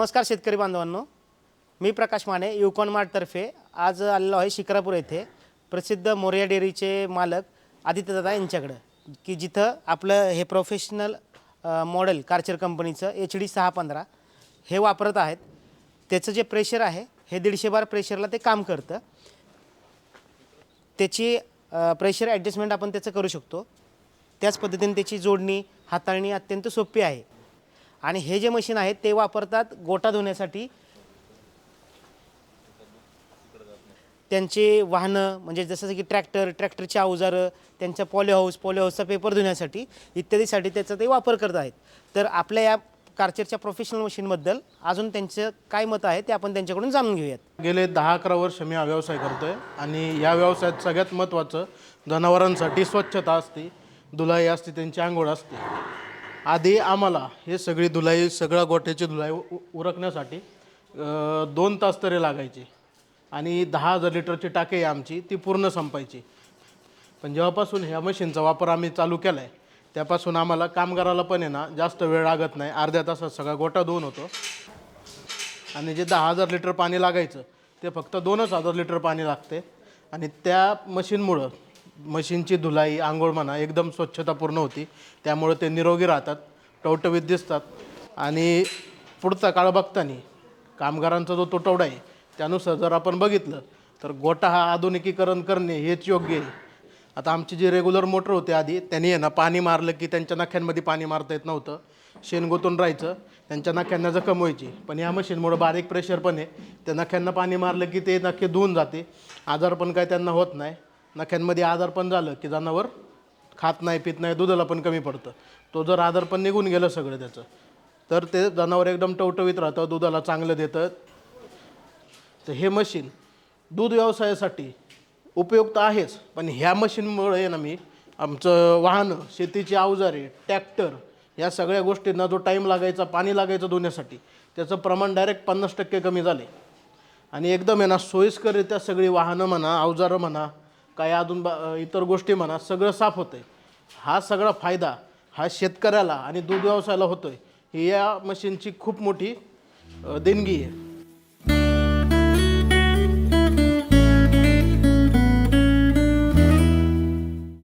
नमस्कार शेतकरी बांधवांनो. मी प्रकाश माने युकॉन मार्टतर्फे आज आलेलो आहे शिक्रापूर येथे. प्रसिद्ध मोर्या डेअरीचे मालक आदित्यदादा यांच्याकडं. की जिथं आपलं हे प्रोफेशनल मॉडेल कार्चर कंपनीचं एच डी सहा पंधरा हे वापरत आहेत. त्याचं जे प्रेशर आहे हे दीडशे बार प्रेशरला ते काम करतं. त्याची प्रेशर ॲडजस्टमेंट आपण त्याचं करू शकतो. त्याच पद्धतीने त्याची जोडणी हाताळणी अत्यंत सोपी आहे. आणि हे जे मशीन आहे ते वापरतात गोटा धुण्यासाठी. त्यांचे वाहनं म्हणजे जसं की ट्रॅक्टर ट्रॅक्टरची अवजारं त्यांच्या पॉली हाऊस पॉली हाऊसचा पेपर धुण्यासाठी इत्यादीसाठी त्याचा ते वापर करत आहेत. तर आपल्या या कारचेरच्या प्रोफेशनल मशीनबद्दल अजून त्यांचं काय मत आहे ते आपण त्यांच्याकडून जाणून घेऊयात. गेले दहा अकरा वर्ष मी हा व्यवसाय करतो आहे आणि या व्यवसायात सगळ्यात महत्त्वाचं जनावरांसाठी स्वच्छता असते धुलाई असते त्यांची आंघोळ असते. आधी आम्हाला हे सगळी धुलाई सगळ्या गोठ्याची धुलाई उ- उरकण्यासाठी अं, दोन तास तरी लागायचे. आणि दहा हजार लिटरची टाकी आहे आमची ती पूर्ण संपायची. पण जेव्हापासून ह्या मशीनचा वापर आम्ही चालू केला आहे त्यापासून आम्हाला कामगाराला पण आहे ना जास्त वेळ लागत नाही. अर्ध्या तासात सगळा गोटा धुवून होतो. आणि जे दहा हजार लिटर पाणी लागायचं ते फक्त दोनच हजार लिटर पाणी लागते. आणि त्या मशीनमुळं मशीनची धुलाई आंघोळ म्हणा एकदम स्वच्छतापूर्ण होती. त्यामुळं ते निरोगी राहतात टवटवीत दिसतात आणि पुढचा काळ बघताना कामगारांचा जो तुटवडा आहे त्यानुसार जर आपण बघितलं तर गोटा हा आधुनिकीकरण करणे हेच योग्य आहे. आता आमची जी रेग्युलर मोटर होती आधी त्यांनी आहे ना पाणी मारलं की त्यांच्या नख्यांमध्ये पाणी मारता येत नव्हतं. शेण गोतून राहायचं त्यांच्या नख्यांना जखम व्हायची. पण या मशीनमुळं बारीक प्रेशर पण आहे. त्या नख्यांना पाणी मारलं की ते नखे धुवून जाते. आजार पण काय त्यांना होत नाही. नख्यांमध्ये आजार पण झालं की जनावर खात नाही पित नाही दुधाला पण कमी पडतं. तो जर आजार पण निघून गेलं सगळं त्याचं तर ते जनावर एकदम टवटवीत राहतं दुधाला चांगलं देतं. तर हे मशीन दूध व्यवसायासाठी उपयुक्त आहेच पण ह्या मशीनमुळे ना मी आमचं वाहनं शेतीची अवजारे ट्रॅक्टर या सगळ्या गोष्टींना जो टाईम लागायचा पाणी लागायचं धुण्यासाठी त्याचं प्रमाण डायरेक्ट पन्नास टक्के कमी झाले. आणि एकदम आहे ना सोयीस्कररित्या सगळी वाहनं म्हणा अवजारं म्हणा काही अजून बा इतर गोष्टी म्हणा सगळं साफ होतं आहे हा सगळा फायदा हा शेतकऱ्याला आणि दूध व्यवसायाला होतो आहे ही या मशीनची खूप मोठी देणगी आहे.